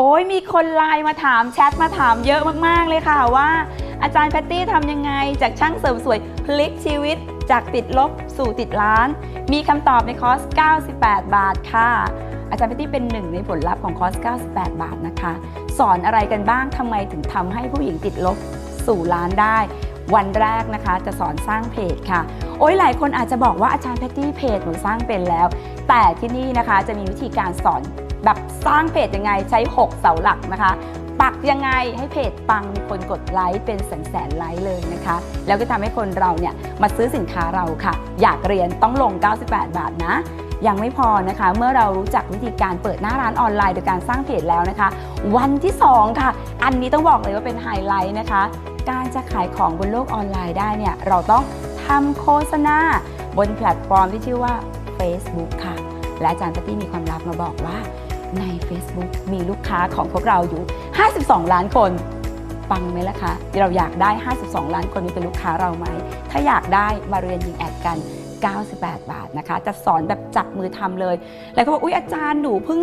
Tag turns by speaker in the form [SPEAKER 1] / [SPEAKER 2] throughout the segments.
[SPEAKER 1] โอ้ยมีคนไลน์มาถามแชทมาถามเยอะมากๆเลยค่ะว่า อาจารย์แพตตี้ทำยังไงจากช่างเสริมสวยพลิกชีวิตจากติดลบสู่ติดล้าน มีคำตอบในคอร์ส 98 บาทค่ะ อาจารย์แพตตี้เป็นหนึ่งในผลลัพธ์ของคอร์ส 98 บาทนะคะ สอนอะไรกันบ้างทำไมถึงทำให้ผู้หญิงติดลบสู่ล้านได้ วันแรกนะคะจะสอนสร้างเพจค่ะ โอ้ยหลายคนอาจจะบอกว่าอาจารย์แพตตี้เพจหนูสร้างเป็นแล้ว แต่ที่นี่นะคะจะมีวิธีการสอน แบบสร้างเพจยังไงใช้ 6 เสาหลักนะคะ ปักยังไงให้เพจปังมีคนกดไลค์เป็นแสนแสนๆไลค์เลยนะคะ แล้วก็ทำให้คนเราเนี่ยมาซื้อสินค้าเราค่ะ อยากเรียนต้องลง 98 บาทนะยังไม่พอนะคะ เมื่อเรารู้จักวิธีการเปิดหน้าร้านออนไลน์โดยการสร้างเพจแล้วนะคะ วันที่ 2 ค่ะ อันนี้ต้องบอกเลยว่าเป็นไฮไลท์นะคะ การจะขายของบนโลกออนไลน์ได้เนี่ย เราต้องทำโฆษณาบนแพลตฟอร์มที่ชื่อว่า Facebook ค่ะ และอาจารย์ปตตี้มีความลับมาบอกว่า ใน Facebook มีลูกค้าของพวกเราอยู่ 52 ล้านคนฟังไหมล่ะคะเราอยากได้ 52 ล้านคนนี้เป็นลูกค้าเราไหม ถ้าอยากได้มาเรียนยิงแอดกัน 98 บาทนะคะ จะสอนแบบจับมือทำเลย แล้วก็บอกอุ๊ยอาจารย์หนูเพิ่ง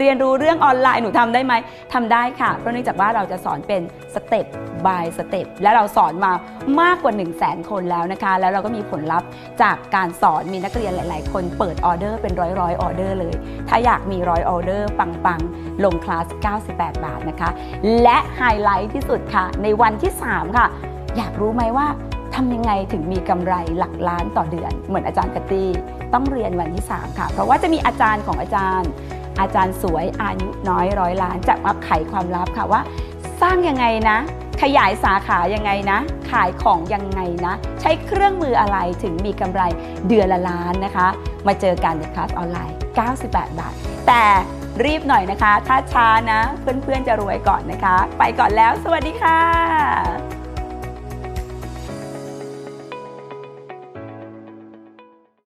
[SPEAKER 1] เรียนรู้เรื่องออนไลน์หนูทำได้ไหมทำได้ค่ะ เพราะเนื่องจากว่าเราจะสอนเป็นสเต็ป by สเต็ปและเราสอนมามากกว่า 1 0 0 0 0แสนคนแล้วนะคะ แล้วเราก็มีผลลัพธ์จากการสอนมีนักเรียนหลาย ๆ คนเปิดออเดอร์เป็นร้อยร้อยออเดอร์เลย ถ้าอยากมีร้อยออเดอร์ปังๆ ลงคลาส 98 บาทนะคะ และไฮไลท์ที่สุดค่ะ ในวันที่ 3 ค่ะ อยากรู้ไหมว่าทำยังไงถึงมีกำไรหลักล้านต่อเดือน เหมือนอาจารย์กตตี้ต้องเรียนวันที่ 3 ค่ะ เพราะว่าจะมีอาจารย์ของอาจารย์ อาจารย์สวยอายุน้อยร้อยล้านจะมาไขความลับค่ะว่า สร้างยังไงนะ ขยายสาขายังไงนะ ขายของยังไงนะ ใช้เครื่องมืออะไรถึงมีกำไรเดือนละล้านนะคะ มาเจอกันในคลาสออนไลน์ 98 บาท แต่รีบหน่อยนะคะ ถ้าช้านะ เพื่อนๆจะรวยก่อนนะคะ ไปก่อนแล้ว สวัสดีค่ะ